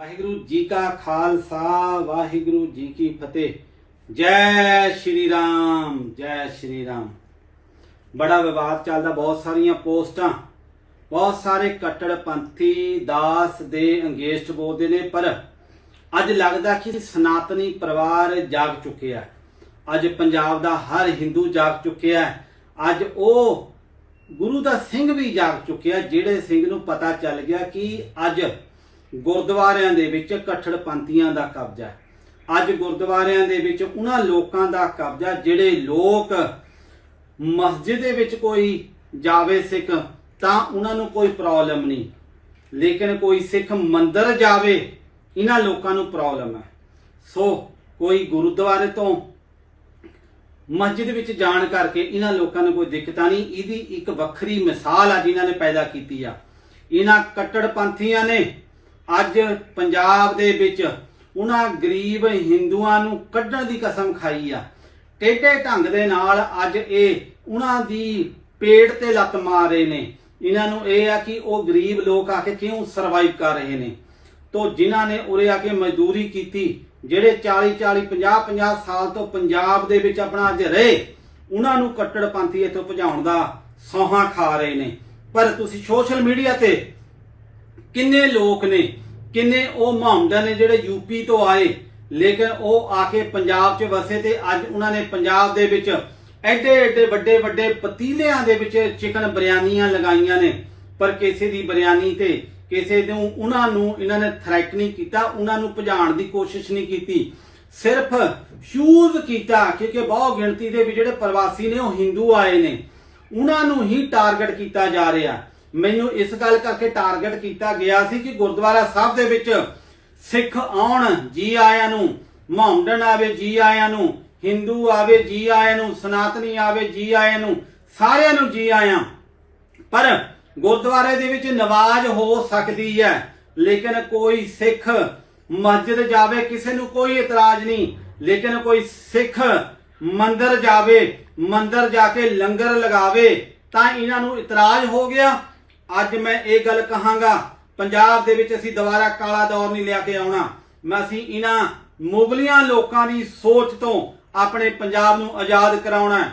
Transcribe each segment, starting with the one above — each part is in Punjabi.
ਵਾਹਿਗੁਰੂ ਜੀ ਕਾ ਖਾਲਸਾ, ਵਾਹਿਗੁਰੂ ਜੀ ਕੀ ਫਤਿਹ। ਜੈ ਸ਼੍ਰੀ ਰਾਮ, ਜੈ ਸ਼੍ਰੀ ਰਾਮ। ਬੜਾ ਵਿਵਾਦ ਚੱਲਦਾ, ਬਹੁਤ ਸਾਰੀਆਂ ਪੋਸਟਾਂ, ਬਹੁਤ ਸਾਰੇ ਕੱਟੜਪੰਥੀ ਦਾਸ ਦੇ ਅੰਗੇਸ਼ਟ ਬੋਲਦੇ ਨੇ, ਪਰ ਅੱਜ ਲੱਗਦਾ ਕਿ ਸਨਾਤਨੀ ਪਰਿਵਾਰ ਜਾਗ ਚੁੱਕਿਆ ਅੱਜ ਪੰਜਾਬ ਦਾ ਹਰ ਹਿੰਦੂ ਜਾਗ ਚੁੱਕਿਆ ਅੱਜ ਉਹ ਗੁਰੂ ਦਾ ਸਿੰਘ ਵੀ ਜਾਗ ਚੁੱਕਿਆ, ਜਿਹੜੇ ਸਿੰਘ ਨੂੰ ਪਤਾ ਚੱਲ ਗਿਆ ਕਿ ਅੱਜ ਗੁਰਦੁਆਰਿਆਂ ਦੇ ਵਿੱਚ ਕੱਟੜਪੰਥੀਆਂ ਦਾ ਕਬਜ਼ਾ ਹੈ। ਅੱਜ ਗੁਰਦੁਆਰਿਆਂ ਦੇ ਵਿੱਚ ਉਹਨਾਂ ਲੋਕਾਂ ਦਾ ਕਬਜ਼ਾ ਜਿਹੜੇ ਲੋਕ ਮਸਜਿਦ ਦੇ ਵਿੱਚ ਕੋਈ ਜਾਵੇ ਸਿੱਖ, ਤਾਂ ਉਹਨਾਂ ਨੂੰ ਕੋਈ ਪ੍ਰੋਬਲਮ ਨਹੀਂ। ਲੇਕਿਨ ਕੋਈ ਸਿੱਖ ਮੰਦਰ ਜਾਵੇ, ਇਹਨਾਂ ਲੋਕਾਂ ਨੂੰ ਪ੍ਰੋਬਲਮ ਹੈ। ਸੋ ਕੋਈ ਗੁਰਦੁਆਰੇ ਤੋਂ ਮਸਜਿਦ ਵਿੱਚ ਜਾਣ ਕਰਕੇ ਇਹਨਾਂ ਲੋਕਾਂ ਨੂੰ ਕੋਈ ਦਿੱਕਤਾਂ ਨਹੀਂ, ਇਹਦੀ ਇੱਕ ਵੱਖਰੀ ਮਿਸਾਲ ਆ ਜਿਨ੍ਹਾਂ ਨੇ ਪੈਦਾ ਕੀਤੀ ਆ। ਇਹਨਾਂ ਕੱਟੜਪੰਥੀਆਂ ਨੇ ਅੱਜ ਪੰਜਾਬ ਦੇ ਵਿੱਚ ਉਹਨਾਂ ਗਰੀਬ ਹਿੰਦੂਆਂ ਨੂੰ ਕੱਢਣ ਦੀ ਕਸਮ ਖਾਈ ਆ। ਟੇਢੇ ਢੰਗ ਦੇ ਨਾਲ ਅੱਜ ਇਹ ਉਹਨਾਂ ਦੀ ਪੇੜ ਤੇ ਲੱਤ ਮਾਰ ਰਹੇ ਨੇ। ਇਹਨਾਂ ਨੂੰ ਇਹ ਆ ਕਿ ਉਹ ਗਰੀਬ ਲੋਕ ਆ ਕੇ ਕਿਉਂ ਸਰਵਾਈਵ ਕਰ ਰਹੇ ਨੇ? ਤੋ ਜਿਨ੍ਹਾਂ ਨੇ ਉਰੇ ਆ ਕੇ ਮਜ਼ਦੂਰੀ ਕੀਤੀ, ਜਿਹੜੇ 40 40 50 50 ਸਾਲ ਤੋਂ ਪੰਜਾਬ ਦੇ ਵਿੱਚ ਆਪਣਾ ਅੱਜ ਰਹੇ, ਉਹਨਾਂ ਨੂੰ ਕੱਟੜਪੰਥੀ ਇੱਥੋਂ ਭਜਾਉਣ ਦਾ ਸੌਹਾਂ ਖਾ ਰਹੇ ਨੇ। ਪਰ ਤੁਸੀਂ ਸੋਸ਼ਲ ਮੀਡੀਆ ਤੇ ਕਿੰਨੇ ਲੋਕ ਨੇ, ਕਿੰਨੇ ਉਹ ਮੁਹੰਮਦਾਂ ਨੇ ਜਿਹੜੇ ਯੂਪੀ ਤੋਂ ਆਏ, ਲੇਕਿਨ ਉਹ ਆ ਕੇ ਪੰਜਾਬ 'ਚ ਵਸੇ ਤੇ ਅੱਜ ਉਹਨਾਂ ਨੇ ਪੰਜਾਬ ਦੇ ਵਿੱਚ ਐਡੇ ਐਡੇ ਵੱਡੇ ਵੱਡੇ ਪਤੀਲਿਆਂ ਦੇ ਵਿੱਚ ਚਿਕਨ ਬਿਰਿਆਨੀਆਂ ਲਗਾਈਆਂ ਨੇ, ਪਰ ਕਿਸੇ ਦੀ ਬਿਰਿਆਨੀ ਤੇ ਕਿਸੇ ਨੂੰ, ਉਹਨਾਂ ਨੂੰ ਇਹਨਾਂ ਨੇ ਥ੍ਰੈਟ ਨਹੀਂ ਕੀਤਾ, ਉਹਨਾਂ ਨੂੰ ਭਜਾਣ ਦੀ ਕੋਸ਼ਿਸ਼ ਨਹੀਂ ਕੀਤੀ। ਸਿਰਫ ਸ਼ੂਜ਼ ਕੀਤਾ, ਕਿਉਂਕਿ ਬਹੁਤ ਗਿਣਤੀ ਦੇ ਵਿੱਚ ਜਿਹੜੇ ਪ੍ਰਵਾਸੀ ਨੇ ਉਹ ਹਿੰਦੂ ਆਏ ਨੇ, ਉਹਨਾਂ ਨੂੰ ਹੀ ਟਾਰਗੇਟ ਕੀਤਾ ਜਾ ਰਿਹਾ। ਮੈਨੂੰ ਇਸ ਗੱਲ ਕਰਕੇ ਟਾਰਗੇਟ ਕੀਤਾ ਗਿਆ ਸੀ ਕਿ ਗੁਰਦੁਆਰਾ ਸਾਹਿਬ ਦੇ ਵਿੱਚ ਸਿੱਖ ਆਉਣ, ਜੀ ਆਇਆਂ ਨੂੰ। ਮੁਹੰਮਦਨ ਆਵੇ, ਜੀ ਆਇਆਂ ਨੂੰ। ਹਿੰਦੂ ਆਵੇ, ਜੀ ਆਇਆਂ ਨੂੰ। ਸਨਾਤਨੀ ਆਵੇ, ਜੀ ਆਇਆਂ ਨੂੰ। ਸਾਰਿਆਂ ਨੂੰ ਜੀ ਆਇਆਂ। ਪਰ ਗੁਰਦੁਆਰੇ ਦੇ ਵਿੱਚ ਨਵਾਜ਼ ਹੋ ਸਕਦੀ ਹੈ, ਲੇਕਿਨ ਕੋਈ ਸਿੱਖ ਮਸਜਿਦ ਜਾਵੇ, ਕਿਸੇ ਨੂੰ ਕੋਈ ਇਤਰਾਜ਼ ਨਹੀਂ। ਲੇਕਿਨ ਕੋਈ ਸਿੱਖ ਮੰਦਰ ਜਾਵੇ, ਮੰਦਰ ਜਾ ਕੇ ਲੰਗਰ ਲਗਾਵੇ, ਤਾਂ ਇਹਨਾਂ ਨੂੰ ਇਤਰਾਜ਼ ਹੋ ਗਿਆ। ਅੱਜ ਮੈਂ ਇਹ ਗੱਲ ਕਹਾਂਗਾ, ਪੰਜਾਬ ਦੇ ਵਿੱਚ ਅਸੀਂ ਦੁਬਾਰਾ ਕਾਲਾ ਦੌਰ ਨਹੀਂ ਲਿਆ ਕੇ ਆਉਣਾ। ਮੈਂ ਅਸੀਂ ਇਹਨਾਂ ਮੁਗਲੀਆਂ ਲੋਕਾਂ ਦੀ ਸੋਚ ਤੋਂ ਆਪਣੇ ਪੰਜਾਬ ਨੂੰ ਆਜ਼ਾਦ ਕਰਾਉਣਾ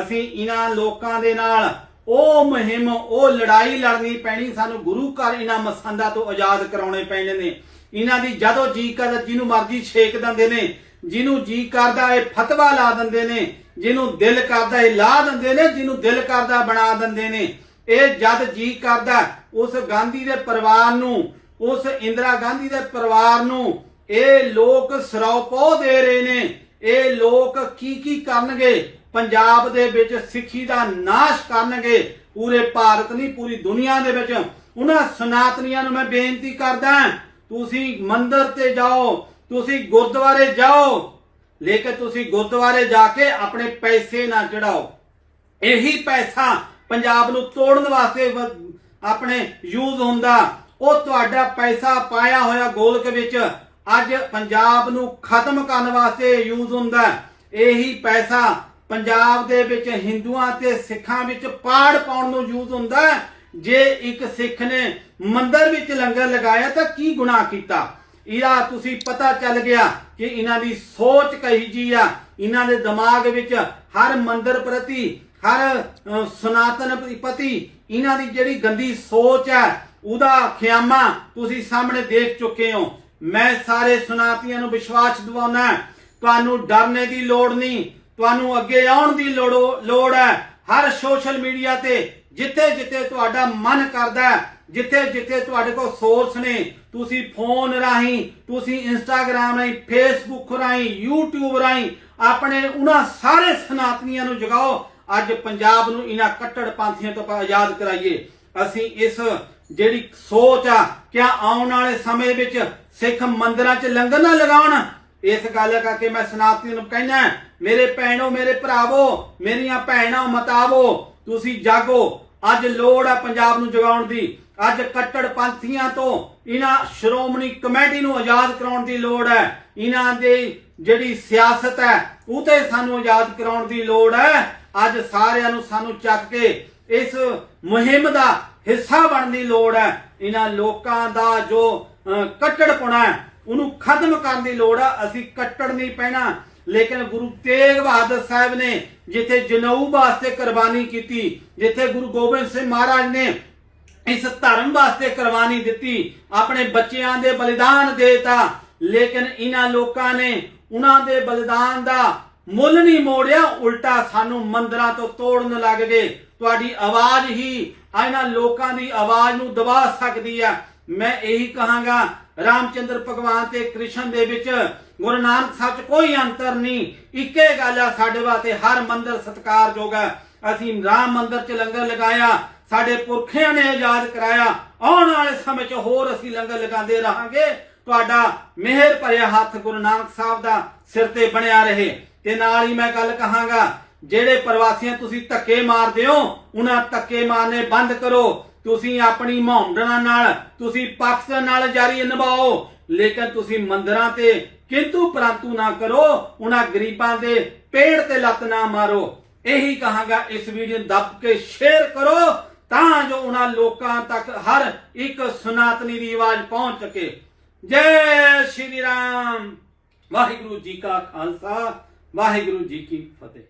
ਅਸੀਂ ਇਹਨਾਂ ਲੋਕਾਂ ਦੇ ਨਾਲ ਉਹ ਮੁਹਿੰਮ, ਉਹ ਲੜਾਈ ਲੜਨੀ ਪੈਣੀ, ਸਾਨੂੰ ਗੁਰੂ ਘਰ ਇਹਨਾਂ ਮਸੰਦਾਂ ਤੋਂ ਆਜ਼ਾਦ ਕਰਾਉਣੇ ਪੈਣੇ ਨੇ। ਇਹਨਾਂ ਦੀ ਜਦੋਂ ਜੀ ਕਰਦਾ, ਜਿਹਨੂੰ ਮਰਜ਼ੀ ਛੇਕ ਦਿੰਦੇ ਨੇ, ਜਿਹਨੂੰ ਜੀ ਕਰਦਾ, ਇਹ ਫਤਵਾ ਲਾ ਦਿੰਦੇ ਨੇ, ਜਿਹਨੂੰ ਦਿਲ ਕਰਦਾ, ਇਹ ਲਾ ਦਿੰਦੇ ਨੇ, ਜਿਹਨੂੰ ਦਿਲ ਕਰਦਾ ਬਣਾ ਦਿੰਦੇ ਨੇ। ਇਹ ਜਦ ਜੀ ਕਰਦਾ, ਉਸ ਗਾਂਧੀ ਦੇ ਪਰਿਵਾਰ ਨੂੰ, ਉਸ ਇੰਦਰਾ ਗਾਂਧੀ ਦੇ ਪਰਿਵਾਰ ਨੂੰ, ਇਹ ਲੋਕ ਸਰੌਪੋ ਦੇ ਰਹੇ ਨੇ। ਇਹ ਲੋਕ ਕੀ ਕੀ ਕਰਨਗੇ? ਪੰਜਾਬ ਦੇ ਵਿੱਚ ਸਿੱਖੀ ਦਾ ਨਾਸ਼ ਕਰਨਗੇ। ਪੂਰੇ ਭਾਰਤ ਨਹੀਂ, ਪੂਰੀ ਦੁਨੀਆ ਦੇ ਵਿੱਚ। ਉਹਨਾਂ ਸਨਾਤਨੀਆਂ ਨੂੰ ਮੈਂ ਬੇਨਤੀ ਕਰਦਾ, ਤੁਸੀਂ ਮੰਦਰ ਤੇ ਜਾਓ, ਤੁਸੀਂ ਗੁਰਦੁਆਰੇ ਜਾਓ, ਲੇਕਿਨ ਤੁਸੀਂ ਗੁਰਦੁਆਰੇ ਜਾ ਕੇ ਆਪਣੇ ਪੈਸੇ ਨਾ ਚੜਾਓ ਇਹੀ ਪੈਸਾ ਪੰਜਾਬ ਨੂੰ ਤੋੜਨ ਵਾਸਤੇ ਆਪਣੇ ਯੂਜ਼ ਹੁੰਦਾ। ਉਹ ਤੁਹਾਡਾ ਪੈਸਾ ਪਾਇਆ ਹੋਇਆ ਗੋਲਕ ਵਿੱਚ ਅੱਜ ਪੰਜਾਬ ਨੂੰ ਖਤਮ ਕਰਨ ਵਾਸਤੇ ਯੂਜ਼ ਹੁੰਦਾ। ਇਹੀ ਪੈਸਾ ਪੰਜਾਬ ਦੇ ਵਿੱਚ, ਹਿੰਦੂਆਂ ਤੇ ਸਿੱਖਾਂ ਵਿੱਚ ਪਾੜ ਪਾਉਣ ਨੂੰ ਯੂਜ਼ ਹੁੰਦਾ। ਜੇ ਇੱਕ ਸਿੱਖ ਨੇ ਮੰਦਰ ਵਿੱਚ ਲੰਗਰ ਲਗਾਇਆ ਤਾਂ ਕੀ ਗੁਨਾਹ ਕੀਤਾ? ਇਹਦਾ ਤੁਸੀਂ ਪਤਾ ਚੱਲ ਗਿਆ ਕਿ ਇਹਨਾਂ ਦੀ ਸੋਚ ਕਹੀ ਜੀ ਆ। ਇਹਨਾਂ ਦੇ ਦਿਮਾਗ ਵਿੱਚ ਹਰ ਮੰਦਰ ਪ੍ਰਤੀ ਹਰ ਸਨਾਤਨ ਪਤੀ, ਇਹਨਾਂ ਦੀ ਜਿਹੜੀ ਗੰਦੀ ਸੋਚ ਹੈ, ਉਹਦਾ ਖਿਆਮਾ ਤੁਸੀਂ ਸਾਹਮਣੇ ਦੇਖ ਚੁੱਕੇ ਹੋ। ਮੈਂ ਸਾਰੇ ਸਨਾਤੀਆਂ ਨੂੰ ਵਿਸ਼ਵਾਸ ਦਿਵਾਉਣਾ ਤੁਹਾਨੂੰ ਡਰਨੇ ਦੀ ਲੋੜ ਨਹੀਂ, ਤੁਹਾਨੂੰ ਅੱਗੇ ਆਉਣ ਦੀ ਲੋੜ ਹੈ। ਹਰ ਸੋਸ਼ਲ ਮੀਡੀਆ ਤੇ ਜਿੱਥੇ ਜਿੱਥੇ ਤੁਹਾਡਾ ਮਨ ਕਰਦਾ ਜਿੱਥੇ ਜਿੱਥੇ ਤੁਹਾਡੇ ਕੋਲ ਸੋਰਸ ਨੇ, ਤੁਸੀਂ ਫੋਨ ਰਾਹੀਂ, ਤੁਸੀਂ ਇੰਸਟਾਗ੍ਰam ਰਾਹੀਂ ਫੇਸਬੁੱਕ ਰਾਹੀਂ, YouTube ਰਾਹੀਂ, ਆਪਣੇ ਉਹਨਾਂ ਸਾਰੇ ਸਨਾਤਨੀਆਂ ਨੂੰ ਜਗਾਓ ਅੱਜ ਪੰਜਾਬ ਨੂੰ ਇਹਨਾਂ ਕੱਟੜ ਪੰਥੀਆਂ ਤੋਂ ਆਪਾਂ ਆਜ਼ਾਦ ਕਰਾਈਏ। ਅਸੀਂ ਇਸ ਜਿਹੜੀ ਸੋਚ ਆ ਕਿ ਆਉਣ ਵਾਲੇ ਸਮੇਂ ਵਿੱਚ ਸਿੱਖ ਮੰਦਿਰਾਂ 'ਚ ਲੰਗਰ ਨਾ ਲਗਾਉਣ, ਇਸ ਗੱਲ ਕਰਕੇ ਮੈਂ ਸਨਾਤਨੀ ਨੂੰ ਕਹਿਣਾ ਮੇਰੇ ਭੈਣੋ, ਮੇਰੇ ਭਰਾਵੋ, ਮੇਰੀਆਂ ਭੈਣਾਂ ਮਤਾਵੋ, ਤੁਸੀਂ ਜਾਗੋ। ਅੱਜ ਲੋੜ ਆ ਪੰਜਾਬ ਨੂੰ ਜਗਾਉਣ ਦੀ। ਅੱਜ ਕੱਟੜ ਪੰਥੀਆਂ ਤੋਂ ਇਹਨਾਂ ਸ਼੍ਰੋਮਣੀ ਕਮੇਟੀ ਨੂੰ ਆਜ਼ਾਦ ਕਰਾਉਣ ਦੀ ਲੋੜ ਹੈ। ਇਹਨਾਂ ਦੇ ਜਿਹੜੀ ਸਿਆਸਤ ਹੈ ਉਹ ਤੇ ਸਾਨੂੰ ਆਜ਼ਾਦ ਕਰਾਉਣ ਦੀ ਲੋੜ ਹੈ। ਅੱਜ ਸਾਰਿਆਂ ਨੂੰ ਸਾਨੂੰ ਚੱਕ ਕੇ ਇਸ ਮੁਹਿੰਮ ਦਾ ਹਿੱਸਾ ਬਣਨ ਦੀ ਲੋੜ ਹੈ। ਇਹਨਾਂ ਲੋਕਾਂ ਦਾ ਜੋ ਅਹ, ਕੱਟੜਪੁਣਾ ਉਹਨੂੰ ਖਤਮ ਕਰਨ ਦੀ ਲੋੜ ਆ। ਅਸੀਂ ਕੱਟੜ ਨਹੀਂ ਪੈਣਾ। ਲੇਕਿਨ ਗੁਰੂ ਤੇਗ ਬਹਾਦਰ ਸਾਹਿਬ ਨੇ ਜਿੱਥੇ ਜਨਊ ਵਾਸਤੇ ਕੁਰਬਾਨੀ ਕੀਤੀ ਜਿੱਥੇ ਗੁਰੂ ਗੋਬਿੰਦ ਸਿੰਘ ਮਹਾਰਾਜ ਨੇ ਇਸ ਧਰਮ ਵਾਸਤੇ ਕੁਰਬਾਨੀ ਦਿੱਤੀ ਆਪਣੇ ਬੱਚਿਆਂ ਦੇ ਬਲੀਦਾਨ ਦੇਤਾ ਲੇਕਿਨ ਇਹਨਾਂ ਲੋਕਾਂ ਨੇ ਉਹਨਾਂ ਦੇ ਬਲੀਦਾਨ ਦਾ ਮੁੱਲ ਨਹੀਂ ਮੋੜਿਆ, ਉਲਟਾ ਸਾਨੂੰ ਮੰਦਰਾਂ ਤੋਂ ਤੋੜਨ ਲੱਗ ਗਏ। ਤੁਹਾਡੀ ਆਵਾਜ਼ ਹੀ ਇਹਨਾਂ ਲੋਕਾਂ ਦੀ ਆਵਾਜ਼ ਨੂੰ ਦਬਾ ਸਕਦੀ ਆ। ਮੈਂ ਇਹੀ ਕਹਾਂਗਾ, ਰਾਮਚੰਦਰ ਭਗਵਾਨ ਤੇ ਕ੍ਰਿਸ਼ਨ ਦੇ ਵਿੱਚ ਗੁਰੂ ਨਾਨਕ ਸਾਹਿਬ 'ਚ ਕੋਈ ਅੰਤਰ ਨਹੀਂ। ਇੱਕੇ ਗੱਲ ਆ, ਸਾਡੇ ਵਾਸਤੇ ਹਰ ਮੰਦਰ ਸਤਿਕਾਰਯੋਗ ਹੈ ਅਸੀਂ ਰਾਮ ਮੰਦਰ 'ਚ ਲੰਗਰ ਲਗਾਇਆ, ਸਾਡੇ ਪੁਰਖਿਆਂ ਨੇ ਆਜ਼ਾਦ ਕਰਾਇਆ। ਆਉਣ ਵਾਲੇ ਸਮੇਂ 'ਚ ਹੋਰ ਅਸੀਂ ਲੰਗਰ ਲਗਾਉਂਦੇ ਰਹਾਂਗੇ। ਤੁਹਾਡਾ ਮਿਹਰ ਭਰਿਆ ਹੱਥ ਗੁਰੂ ਨਾਨਕ ਸਾਹਿਬ ਦਾ ਸਿਰ ਤੇ ਬਣਿਆ ਰਹੇ। ਤੇ ਨਾਲ ਹੀ ਮੈਂ ਗੱਲ ਕਹਾਂਗਾ, ਜਿਹੜੇ ਪ੍ਰਵਾਸੀਆਂ ਤੁਸੀਂ ਧੱਕੇ ਮਾਰਦੇ ਹੋ, ਉਹਨਾਂ ਧੱਕੇ ਮਾਰਨੇ ਬੰਦ ਕਰੋ। ਤੁਸੀਂ ਆਪਣੀ ਮੌਂਡਣਾ ਨਾਲ, ਤੁਸੀਂ ਪਾਕਿਸਤਾਨ ਨਾਲ ਜਾਰੀ ਨਿਭਾਓ। ਲੇਕਿਨ ਤੁਸੀਂ ਮੰਦਰਾਂ ਤੇ ਕਿੰਤੂ ਪਰੰਤੂ ਨਾ ਕਰੋ, ਉਹਨਾਂ ਗਰੀਬਾਂ ਦੇ ਪੇੜ ਤੇ ਲੱਤ ਨਾ ਮਾਰੋ। ਇਹੀ ਕਹਾਂਗਾ, ਇਸ ਵੀਡੀਓ ਨੂੰ ਦੱਬ ਕੇ ਸ਼ੇਅਰ ਕਰੋ, ਤਾਂ ਜੋ ਉਹਨਾਂ ਲੋਕਾਂ ਤੱਕ ਹਰ ਇੱਕ ਸੁਨਾਤਨੀ ਦੀ ਆਵਾਜ਼ ਪਹੁੰਚ ਸਕੇ। ਜੈ ਸ਼੍ਰੀ ਰਾਮ। ਵਾਹਿਗੁਰੂ ਜੀ ਕਾ ਖਾਲਸਾ ਵਾਹਿਗੁਰੂ ਜੀ ਕੀ ਫਤਿਹ।